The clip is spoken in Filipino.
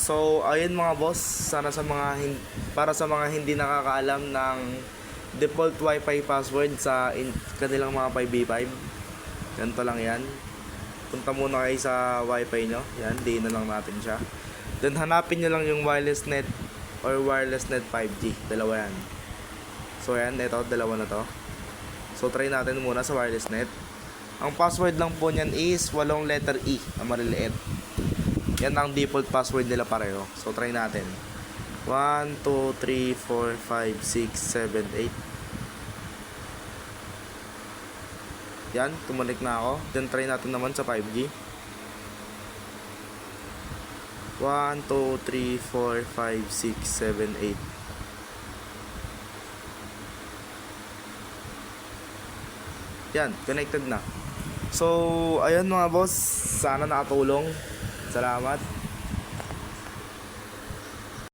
So, ayun mga boss, sana sa mga hin- para sa mga hindi nakakaalam ng default wifi password sa in- kanilang mga 5v5. Ganito lang yan. Punta muna kayo sa wifi nyo. Yan, di na lang natin siya. Then hanapin nyo lang yung wireless net or wireless net 5G. Dalawa yan. So yan, ito, dalawa na to. So try natin muna sa wireless net. Ang password lang po niyan is walong letter E na maliliit. Yan ang default password nila pareho. So try natin. 1, 2, 3, 4, 5, 6, 7, 8. Yan, tumulik na ako. Then try natin naman sa 5G. 1, 2, 3, 4, 5, 6, 7, 8. Yan, connected na. So, ayun mga boss, sana nakatulong. Salamat.